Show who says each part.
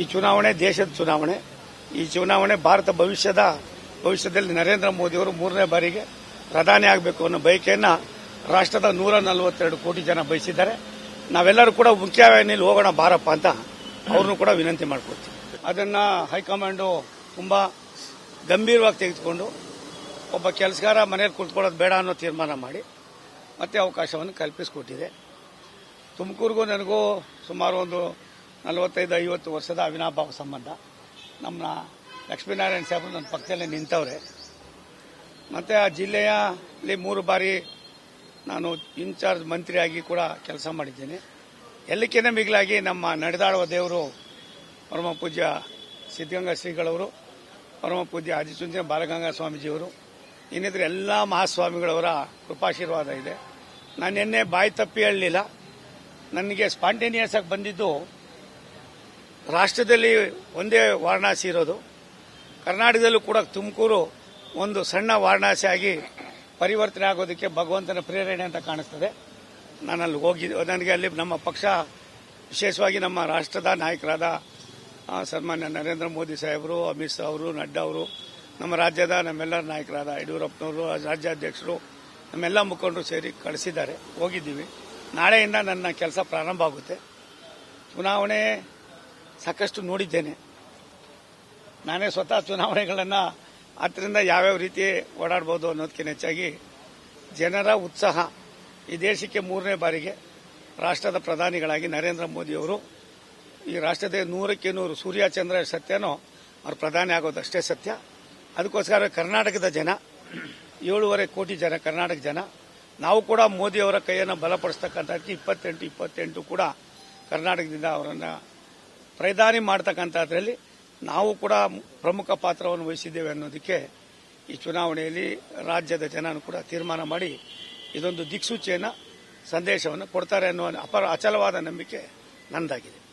Speaker 1: ಈ ಚುನಾವಣೆ ದೇಶದ ಚುನಾವಣೆ, ಈ ಚುನಾವಣೆ ಭಾರತ ಭವಿಷ್ಯದ, ಭವಿಷ್ಯದಲ್ಲಿ ನರೇಂದ್ರ ಮೋದಿಯವರು ಮೂರನೇ ಬಾರಿಗೆ ಪ್ರಧಾನಿ ಆಗಬೇಕು ಅನ್ನೋ ಬಯಕೆಯನ್ನು ರಾಷ್ಟ್ರದ ನೂರ ನಲವತ್ತೆರಡು ಕೋಟಿ ಜನ ಬಯಸಿದ್ದಾರೆ. ನಾವೆಲ್ಲರೂ ಕೂಡ ಮುಖ್ಯವಾಹಿನಿಯಲ್ಲಿ ಹೋಗೋಣ ಬಾರಪ್ಪ ಅಂತ ಅವ್ರನ್ನೂ ಕೂಡ ವಿನಂತಿ ಮಾಡ್ಕೊಡ್ತೀವಿ ಅದನ್ನು ಹೈಕಮಾಂಡು ತುಂಬ ಗಂಭೀರವಾಗಿ ತೆಗೆದುಕೊಂಡು ಒಬ್ಬ ಕೆಲಸಗಾರ ಮನೆಯಲ್ಲಿ ಕುಳಿತುಕೊಳ್ಳೋದು ಬೇಡ ಅನ್ನೋ ತೀರ್ಮಾನ ಮಾಡಿ ಮತ್ತೆ ಅವಕಾಶವನ್ನು ಕಲ್ಪಿಸಿಕೊಟ್ಟಿದೆ. ತುಮಕೂರಿಗೂ ನನಗೂ ಸುಮಾರು ಒಂದು ನಲವತ್ತೈದು, ಐವತ್ತು ವರ್ಷದ ಅವಿನಾಭಾವ ಸಂಬಂಧ. ನಮ್ಮ ಲಕ್ಷ್ಮೀನಾರಾಯಣ ಸಾಹೇಬರು ನನ್ನ ಪಕ್ಕದಲ್ಲೇ ನಿಂತವ್ರೆ. ಮತ್ತು ಆ ಜಿಲ್ಲೆಯಲ್ಲಿ ಮೂರು ಬಾರಿ ನಾನು ಇನ್ಚಾರ್ಜ್ ಮಂತ್ರಿಯಾಗಿ ಕೂಡ ಕೆಲಸ ಮಾಡಿದ್ದೇನೆ. ಎಲ್ಲಕ್ಕಿಂತ ಮಿಗಿಲಾಗಿ ನಮ್ಮ ನಡೆದಾಡುವ ದೇವರು ಪರಮ ಪೂಜ್ಯ ಸಿದ್ಧಗಂಗಾ ಶ್ರೀಗಳವರು, ಪರಮ ಪೂಜ್ಯ ಆದಿಚುಂಚನ ಬಾಲಗಂಗಾ ಸ್ವಾಮೀಜಿಯವರು, ಇನ್ನಿತರ ಎಲ್ಲ ಮಹಾಸ್ವಾಮಿಗಳವರ ಕೃಪಾಶೀರ್ವಾದ ಇದೆ. ನಾನು ನಿನ್ನೆ ಬಾಯಿ ತಪ್ಪಿ ಹೇಳಲಿಲ್ಲ. ನನಗೆ ಸ್ಪಾಂಟೇನಿಯಸ್ ಆಗಿ ಬಂದಿದ್ದು ರಾಷ್ಟ್ರದಲ್ಲಿ ಒಂದೇ ವಾರಣಾಸಿ ಇರೋದು. ಕರ್ನಾಟಕದಲ್ಲೂ ಕೂಡ ತುಮಕೂರು ಒಂದು ಸಣ್ಣ ವಾರಣಾಸಿ ಆಗಿ ಪರಿವರ್ತನೆ ಆಗೋದಕ್ಕೆ ಭಗವಂತನ ಪ್ರೇರಣೆ ಅಂತ ಕಾಣಿಸ್ತದೆ. ನಾನು ಅಲ್ಲಿ ಹೋಗಿ, ನನಗೆ ಅಲ್ಲಿ ನಮ್ಮ ಪಕ್ಷ, ವಿಶೇಷವಾಗಿ ನಮ್ಮ ರಾಷ್ಟ್ರದ ನಾಯಕರಾದ ಸನ್ಮಾನ್ಯ ನರೇಂದ್ರ ಮೋದಿ ಸಾಹೇಬರು, ಅಮಿತ್ ಶಾ ಅವರು, ನಡ್ಡಾ ಅವರು, ನಮ್ಮ ರಾಜ್ಯದ ನಮ್ಮೆಲ್ಲರ ನಾಯಕರಾದ ಯಡಿಯೂರಪ್ಪನವರು, ರಾಜ್ಯಾಧ್ಯಕ್ಷರು, ನಮ್ಮೆಲ್ಲ ಮುಖಂಡರು ಸೇರಿ ಕಳಿಸಿದ್ದಾರೆ. ಹೋಗಿದ್ದೀವಿ. ನಾಳೆಯಿಂದ ನನ್ನ ಕೆಲಸ ಪ್ರಾರಂಭ ಆಗುತ್ತೆ. ಚುನಾವಣೆ ಸಾಕಷ್ಟು ನೋಡಿದ್ದೇನೆ. ನಾನೇ ಸ್ವತಃ ಚುನಾವಣೆಗಳನ್ನು ಅದರಿಂದ ಯಾವ್ಯಾವ ರೀತಿ ಓಡಾಡ್ಬೋದು ಅನ್ನೋದಕ್ಕಿಂತ ಹೆಚ್ಚಾಗಿ ಜನರ ಉತ್ಸಾಹ ಈ ದೇಶಕ್ಕೆ ಮೂರನೇ ಬಾರಿಗೆ ರಾಷ್ಟ್ರದ ಪ್ರಧಾನಿಗಳಾಗಿ ನರೇಂದ್ರ ಮೋದಿಯವರು ಈ ರಾಷ್ಟ್ರದ ನೂರಕ್ಕೆ ನೂರು ಸೂರ್ಯ ಚಂದ್ರ ಸತ್ಯನೋ ಅವ್ರು ಪ್ರಧಾನಿ ಆಗೋದಷ್ಟೇ ಸತ್ಯ. ಅದಕ್ಕೋಸ್ಕರ ಕರ್ನಾಟಕದ ಜನ, ಏಳೂವರೆ ಕೋಟಿ ಜನ, ಕರ್ನಾಟಕ ಜನ, ನಾವು ಕೂಡ ಮೋದಿಯವರ ಕೈಯನ್ನು ಬಲಪಡಿಸ್ತಕ್ಕಂಥದ್ದು ಇಪ್ಪತ್ತೆಂಟು ಇಪ್ಪತ್ತೆಂಟು ಕೂಡ ಕರ್ನಾಟಕದಿಂದ ಅವರನ್ನು ಪ್ರಧಾನಿ ಮಾಡ್ತಕ್ಕಂಥದ್ರಲ್ಲಿ ನಾವು ಕೂಡ ಪ್ರಮುಖ ಪಾತ್ರವನ್ನು ವಹಿಸಿದ್ದೇವೆ ಅನ್ನೋದಕ್ಕೆ ಈ ಚುನಾವಣೆಯಲ್ಲಿ ರಾಜ್ಯದ ಜನನು ಕೂಡ ತೀರ್ಮಾನ ಮಾಡಿ ಇದೊಂದು ದಿಕ್ಸೂಚಿಯನ್ನು ಸಂದೇಶವನ್ನು ಕೊಡ್ತಾರೆ ಅನ್ನುವ ಅಪರ ಅಚಲವಾದ ನಂಬಿಕೆ ನನ್ನದಾಗಿದೆ